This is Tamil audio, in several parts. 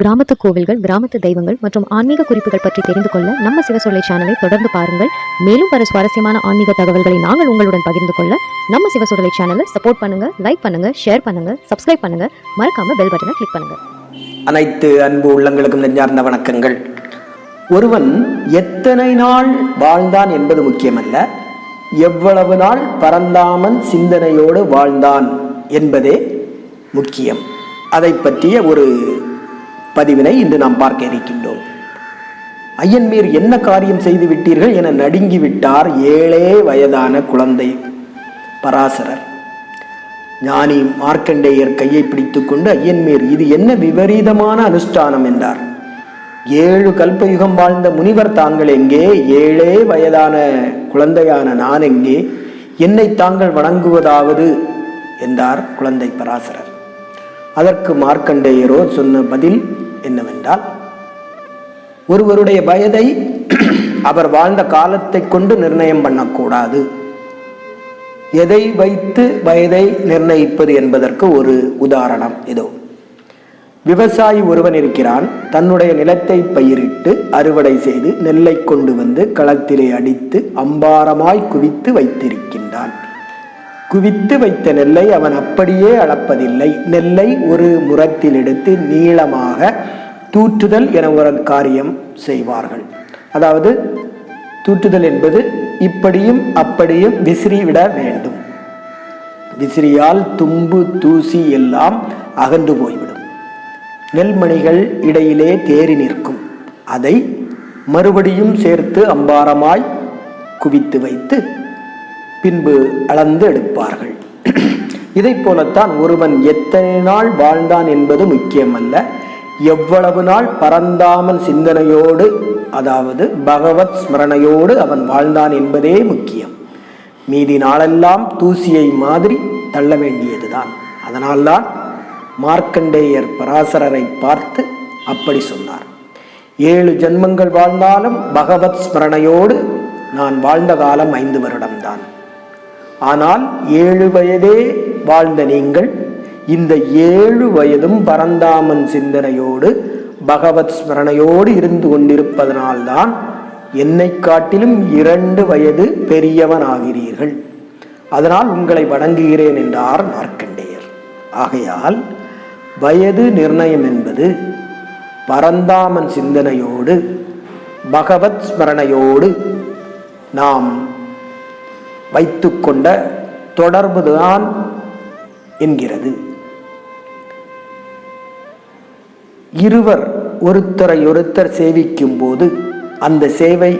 கிராமத்து கோவில்கள் கிராமத்து தெய்வங்கள் மற்றும் ஆன்மீக குறிப்புகள் பற்றி தெரிந்து கொள்ள நம்ம சிவசொல்லை சேனலை தொடர்ந்து பாருங்கள். மேலும் பல சுவாரஸ்யமான ஆன்மீக தகவல்களை நாங்கள் உங்களுடன் பகிர்ந்து கொள்ள நம்ம சிவசொல்லை சேனலை சப்போர்ட் பண்ணுங்க லைக் பண்ணுங்க ஷேர் பண்ணுங்க சப்ஸ்கிரைப் பண்ணுங்க. மறக்காம பெல் பட்டனை கிளிக் பண்ணுங்க. அனைத்து அன்பு உள்ளங்களுக்கும் நெஞ்சார்ந்த வணக்கங்கள். ஒருவன் எத்தனை நாள் வாழ்ந்தான் என்பது முக்கியமல்ல. எவ்வளவு நாள் பரந்தாமன் சிந்தனையோடு வாழ்ந்தான் என்பதே முக்கியம். அதை பற்றிய ஒரு பதிவினை இன்று நாம் பார்க்க இருக்கின்றோம். ஐயன்மீர் என்ன காரியம் செய்து விட்டீர்கள் என நடுங்கி விட்டார் ஏழே வயதான குழந்தை பராசரர். ஞானி மார்க்கண்டேயர் கையை பிடித்துக்கொண்டு ஐயன்மீர் இது என்ன விபரீதமான அனுஷ்டானம் என்றார். ஏழு கல்பயுகம் வாழ்ந்த முனிவர் தாங்கள் எங்கே? ஏழே வயதான குழந்தையான நான் எங்கே? என்னை தாங்கள் வணங்குவதாவது? என்றார் குழந்தை பராசரர். அதற்கு மார்க்கண்டேயரோ சொன்ன பதில் என்னவென்றால் ஒருவருடைய வயதை அவர் வாழ்ந்த காலத்தை கொண்டு நிர்ணயம் பண்ணக்கூடாது. எதை வைத்து வயதை நிர்ணயிப்பது என்பதற்கு ஒரு உதாரணம் இதோ. விவசாயி ஒருவன் இருக்கிறான் தன்னுடைய நிலத்தை பயிரிட்டு அறுவடை செய்து நெல்லை கொண்டு வந்து களத்திலே அடித்து அம்பாரமாய் குவித்து வைத்திருக்கின்றான். குவித்து வைத்த நெல்லை அவன் அப்படியே அளப்பதில்லை. நெல்லை ஒரு முரத்தில் எடுத்து நீளமாக தூற்றுதல் என ஒரு காரியம் செய்வார்கள். அதாவது தூற்றுதல் என்பது இப்படியும் அப்படியும் விசிறிவிட வேண்டும். விசிறியால் தும்பு தூசி எல்லாம் அகன்று போய்விடும். நெல்மணிகள் இடையிலே தேறி நிற்கும். அதை மறுபடியும் சேர்த்து அம்பாரமாய் குவித்து வைத்து பின்பு அளந்து எடுப்பார்கள். இதைப் போலத்தான் ஒருவன் எத்தனை நாள் வாழ்ந்தான் என்பது முக்கியமல்ல. எவ்வளவு நாள் பரந்தாமன் சிந்தனையோடு அதாவது பகவத் ஸ்மரணையோடு அவன் வாழ்ந்தான் என்பதே முக்கியம். மீதி நாளெல்லாம் தூசியை மாதிரி தள்ள வேண்டியதுதான். அதனால்தான் மார்க்கண்டேயர் பராசரரை பார்த்து அப்படி சொன்னார். ஏழு ஜென்மங்கள் வாழ்ந்தாலும் பகவத் ஸ்மரணையோடு நான் வாழ்ந்த காலம் ஐந்து வருடம்தான். ஆனால் ஏழு வயதே வாழ்ந்த நீங்கள் இந்த ஏழு வயதும் பரந்தாமன் சிந்தனையோடு பகவத் ஸ்மரணையோடு இருந்து கொண்டிருப்பதனால்தான் என்னை காட்டிலும் இரண்டு வயது பெரியவனாகிறீர்கள். அதனால் உங்களை வணங்குகிறேன் என்றார் மார்க்கண்டேயர். ஆகையால் வயது நிர்ணயம் என்பது பரந்தாமன் சிந்தனையோடு பகவத் ஸ்மரணையோடு நாம் வைத்துக்கொண்ட தொடர்புதான் என்கிறது. இருவர் ஒருத்தரை ஒருத்தர் சேவிக்கும் போது அந்த சேவை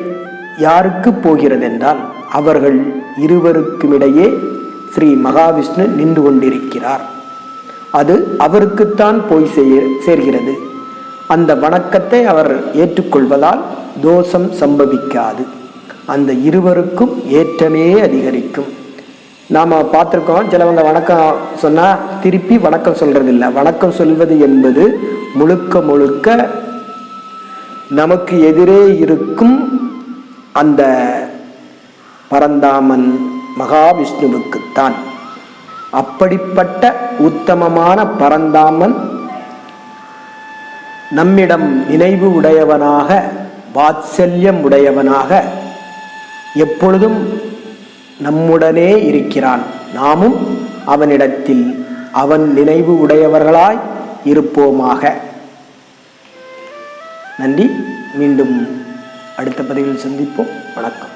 யாருக்கு போகிறது என்றால் அவர்கள் இருவருக்குமிடையே ஸ்ரீ மகாவிஷ்ணு நின்று கொண்டிருக்கிறார். அது அவருக்குத்தான் போய் சேர்கிறது. அந்த வணக்கத்தை அவர் ஏற்றுக்கொள்வதால் தோஷம் சம்பவிக்காது. அந்த இருவருக்கும் ஏற்றமே அதிகரிக்கும். நாம் பார்த்துருக்கோம் சிலவங்க வணக்கம் சொன்னால் திருப்பி வணக்கம் சொல்கிறதில்ல வணக்கம் சொல்வது என்பது முழுக்க முழுக்க நமக்கு எதிரே இருக்கும் அந்த பரந்தாமன் மகாவிஷ்ணுவுக்குத்தான். அப்படிப்பட்ட உத்தமமான பரந்தாமன் நம்மிடம் நினைவு உடையவனாக வாத்சல்யம் உடையவனாக எப்பொழுதும் நம்முடனே இருக்கிறான். நாமும் அவனிடத்தில் அவன் நினைவு உடையவர்களாய் இருப்போமாக. நன்றி. மீண்டும் அடுத்த பதிவில் சந்திப்போம். வணக்கம்.